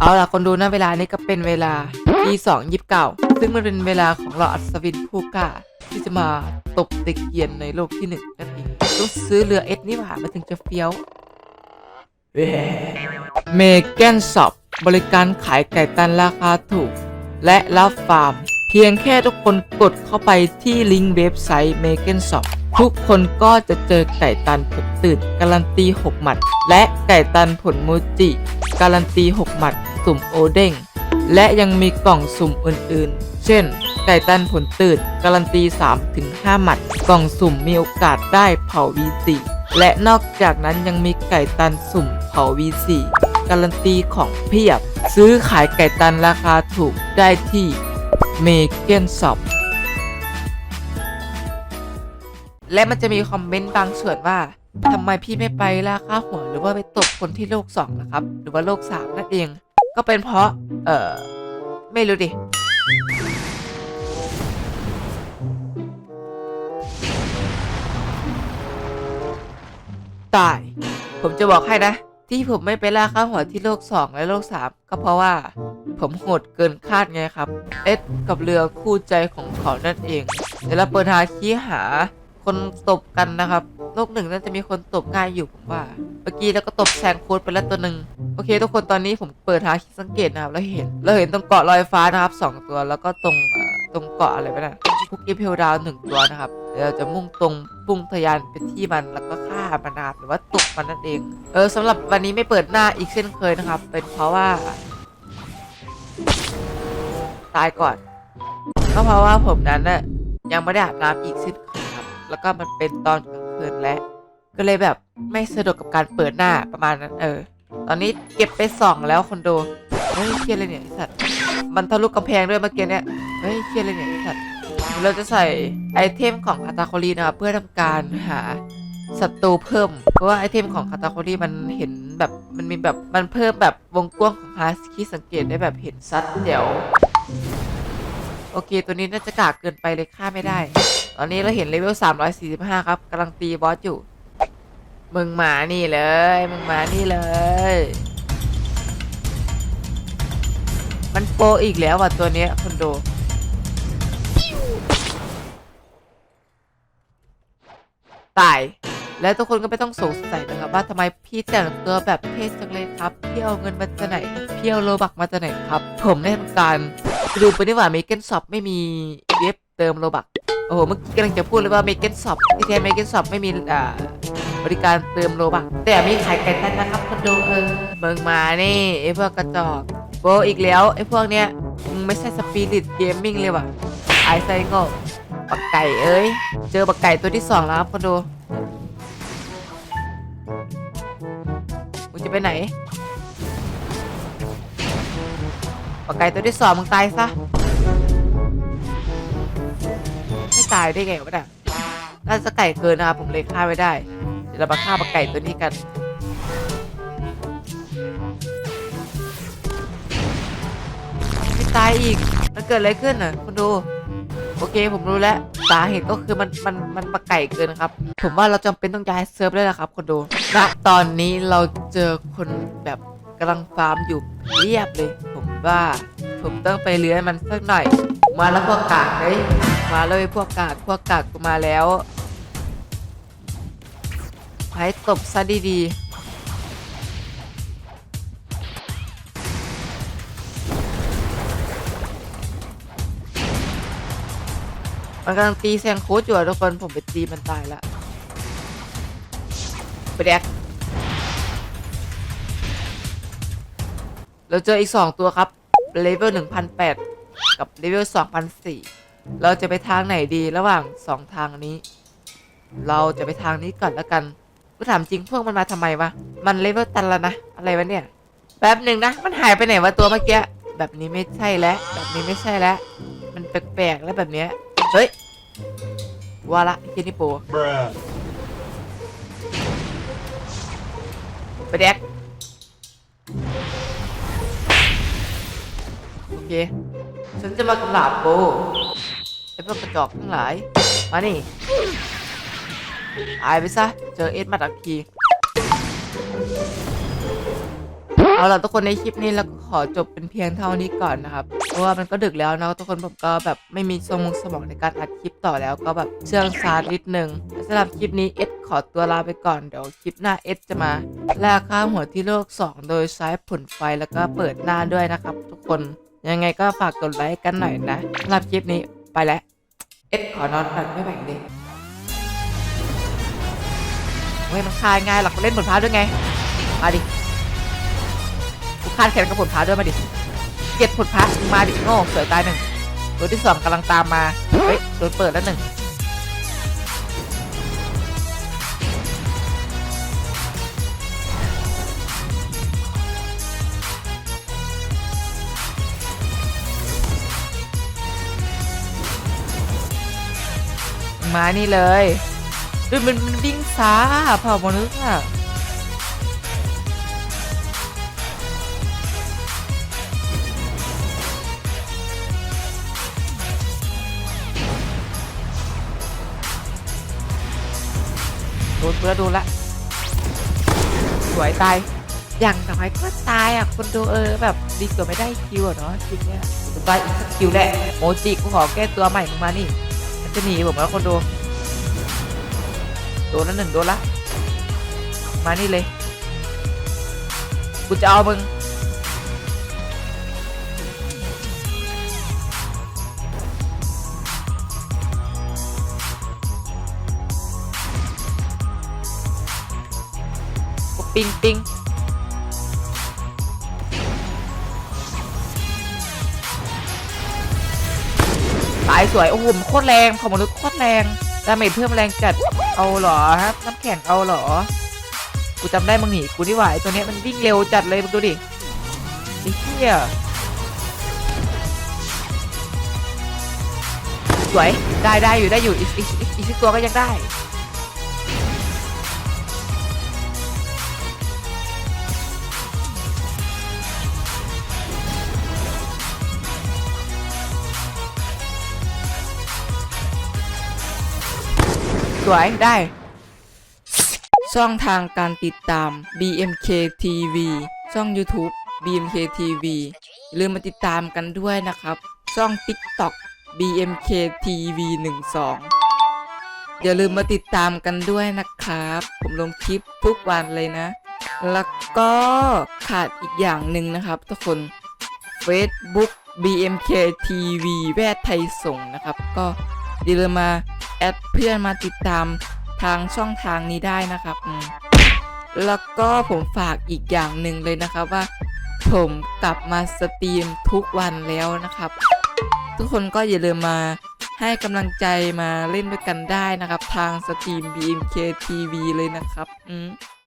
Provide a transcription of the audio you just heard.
เอาล่ะคนดูนะเวลานี้ก็เป็นเวลาปีสองยิบเก้าซึ่งมันเป็นเวลาของเราอัศวินผู้กล้าที่จะมาตบเด็กเกียนในโลกที่หนึ่งนั่นเองต้องซื้อเรือเอสนี่หว่ามาถึงจะเฟี้ยวเมแกนช็อปบริการขายไก่ตันราคาถูก และรับฟาร์ม เพียงแค่ทุกคนกดเข้าไปที่ลิงก์เว็บไซต์ m a k e n Shop ทุกคนก็จะเจอไก่ตันผลตื่นการันตี 6 หมัด และไก่ตันผลโมจิ การันตี 6 หมัด สุ่มโอเด้งและยังมีกล่องสุ่มอื่นๆ เช่น ไก่ตันผลตื่นการันตี 3-5 หมัด กล่องสุ่มมีโอกาสได้เผา V4 และนอกจากนั้นยังมีไก่ตันสุ่มเผา V4 การันตีของเพียบ ซื้อขายไก่ตันราคาถูกได้ที่เมเกนช็อปและมันจะมีคอมเมนต์บางส่วนว่าทำไมพี่ไม่ไปล่าค่าหัวหรือว่าไปตบคนที่โลกสองนะครับ หรือว่าโลกสามนั่นเอง ก็เป็นเพราะ เออไม่รู้ดิตาย ผมจะบอกให้นะ ที่ผมไม่ไปล่าข้าหัวที่โลก 2 และโลก 3 ก็เพราะว่า ผมโหดเกินคาดไงครับ เอ็ดกับเรือคู่ใจของเขานั่นเอง เดี๋ยวเราเปิดหาคีหาคนตบกันนะครับ โลกหนึ่งน่าจะมีคนตบง่ายอยู่ผมว่า เมื่อกี้เราก็ตบแซงโค้ดไปแล้วตัวหนึ่งโอเค ทุกคนตอนนี้ผมเปิดหาสังเกตนะครับแล้วเห็นเราเห็นตรงเกาะลอยฟ้านะครับสองตัวแล้วก็ตรงตรงเกาะอะไรไปนะคุกกี้เพลดาวหนึ่งตัวนะครับเดี๋ยวเราจะมุ่งตรงพุ่งทะยานไปที่มันแล้วก็ฆ่ามันนะครับหรือว่าตกมันนั่นเองเออสำหรับวันนี้ไม่เปิดหน้าอีกเช่นเคยนะครับ เป็นเพราะว่า ตายก่อนก็เพราะว่าผมนั้นน่ะยังไม่ได้อาบน้ำอีกสิ้นเค แล้วก็มันเป็นตอนกลางคืนและ ก็เลยแบบไม่สะดวกกับการเปิดหน้าประมาณนั้นเออ ตอนนี้เก็บไปสองแล้วคนดูเฮ้ยเครียดเลยเนี่ยไอสัตว์มันทะลุกำแพงด้วยเมื่อกี้เนี่ยเฮ้ยเครียดเลยเนี่ยไอสัตว์เราจะใส่ไอเทมของคาตาโคลีนะครับเพื่อทำการหาศัตรูเพิ่ม เพราะว่าไอเทมของคาตาโคลีมันเห็นแบบมันมีแบบมันเพิ่มแบบวงกว้างของฮาสคีสังเกตได้แบบเห็นซัดเดี๋ยว โอเค ตัวนี้น่าจะกากเกินไปเลยฆ่าไม่ได้ ตอนนี้เราเห็นเลเวล 345 ครับกำลังตีบอสอยู่ มึงมานี่เลย มึงมานี่เลย มันโปอีกแล้วว่ะตัวเนี้ยคนดูตาย แล้วทุกคนก็ไม่ต้องสงสัยนะครับว่าทำไมพี่แต่งตัวแบบเท่จังเลยครับพี่เอาเงินมาจากไหนพี่เอาโลบักมาจากไหนครับ ผมได้ทำการดูไปนี่หว่าเมเกนช็อปไม่มีเว็บเติมโลบัก โอ้โหเมื่อกี้กำลังจะพูดเลยว่าเมกเกนช็อปที่แท้เมกเกนช็อปไม่มีอ่าบริการเติมโลบักแต่มีขายไก่ตันนะครับคนดูเออเบิ่งมานี่ไอพวกกระจอกโบอีกแล้วไอพวกเนี้ยมึงไม่ใช่สปิริตเกมมิ่งเลยว่ะไอไซโง่ปักไก่เอ้ย เจอปักไก่ตัวที่สองแล้วครับคนดูมึงจะไปไหนปากไก่ตัวที่สองมึงตายซะายได้ไงวะเนี่ยน่าจะไก่เกินนะครับผมเลยฆ่าไม่ได้ เดี๋ยวเรามาฆ่าปลาไก่ตัวนี้กัน ไม่ตายอีก มันเกิดอะไรขึ้นอะคุณดู โอเคผมรู้แล้ว สาเหตุก็คือมันมันมันปลาไก่เกินครับ ผมว่าเราจำเป็นต้องย้ายเซิร์ฟแล้วละครับคนดูณตอนนี้เราเจอคนแบบกำลังฟาร์มอยู่เรียบเลย ผมว่าผมต้องไปเลื้อยมันสักหน่อย มาแล้วพวกกากเลย มาเลยพวกกากพวกกากกูมาแล้วให้ตบซะดีๆมันกำลังตีแซงโค้ดอยู่ทุกคนผมไปตีมันตายละไปแดกเราเจออีก 2 ตัวครับเลเวล1,008กับเลเวล2,004 เราจะไปทางไหนดีระหว่าง2ทางนี้ เราจะไปทางนี้ก่อนแล้วกันกูถามจริงพวกมันมาทำไมวะ มันเลเวลตันแล้วนะ อะไรวะเนี่ย แป๊บหนึ่งนะ มันหายไปไหนวะตัวเมื่อกี้ แบบนี้ไม่ใช่แล้ว แบบนี้ไม่ใช่แล้ว มันแปลกๆแล้วแบบเนี้ย เฮ้ย ว่าละเจนี่โปไปแดกโอเค ฉันจะมากำลาบโบไอ้พวกกระจอกทั้งหลาย มานี่ตายไปซะ เจอเอ็ดมาดักทีเอาล่ะทุกคนในคลิปนี้เราก็ขอจบเป็นเพียงเท่านี้ก่อนนะครับ เพราะว่ามันก็ดึกแล้วนะทุกคนผมก็แบบไม่มีสมองสมองในการอัดคลิปต่อแล้วก็แบบเชื่องซานิดนึงสำหรับคลิปนี้เอสขอตัวลาไปก่อนเดี๋ยวคลิปหน้าเอสจะมาล่าข้าหัวที่โลก 2 โดยใช้ผลไฟแล้วก็เปิดหน้าด้วยนะครับ ทุกคนยังไงก็ฝากกดไลค์กันหน่อยนะสำหรับคลิปนี้ไปแล้ว เอ็ดขอนอนก่อนไม่ไหวเลยเฮ้ยมันคลายง่ายหลอกเล่นผลพาด้วยไง มาดิกูคาดแขนกับผลพาด้วยมาดิ เก็บผลพามึงมาดิโง่สวยตายหนึ่งตัวที่สองกำลังตามมา เฮ้ยโดนเปิดแล้วหนึ่ง มานี่เลยดูมันมันวิ่งช้าเผ่ามนุษย์อะโดนเพื่อโดนละ สวยตาย อย่างน้อยก็ตายอะคนดูเออแบบดีกว่าไม่ได้คิวอะเนาะจริงเนี่ยตายอีกสักคิวแหละโมจิกูขอแก้ตัวใหม่มึงมานี่ จะหนีผมแล้วคนดูโดนแล้วหนึ่งโดนละ มานี่เลย กูจะเอามึงกูปิงปิงายสวย โอ้โหมันโคตรแรงของมนุษย์โคตรแรงดาเมจเพิ่มแรงจัดเอาเหรอครับน้ำแข็งเอาเหรอ กูจำได้มึงหนีกูนี่หว่าไอตัวเนี้ยมันวิ่งเร็วจัดเลยมึงดูดิไอ้เหี้ยสวยได้ได้อยู่ได้อยู่อีกอีกอีกตัวก็ยังได้ สวยได้ ช่องทางการติดตาม BMK TV ช่อง YouTube BMK TV อย่าลืมมาติดตามกันด้วยนะครับ ช่อง TikTok BMK TV 12อย่าลืมมาติดตามกันด้วยนะครับ ผมลงคลิปทุกวันเลยนะ แล้วก็ขาดอีกอย่างหนึ่งนะครับทุกคน Facebook BMK TV แวดไทยส่งนะครับ ก็อย่าลืมมา แอดเพื่อนมาติดตามทางช่องทางนี้ได้นะครับ แล้วก็ผมฝากอีกอย่างหนึ่งเลยนะครับว่า ผมกลับมาสตรีมทุกวันแล้วนะครับ ทุกคนก็อย่าลืมมาให้กำลังใจมาเล่นด้วยกันได้นะครับ ทางสตรีม BMK TV เลยนะครับ อืม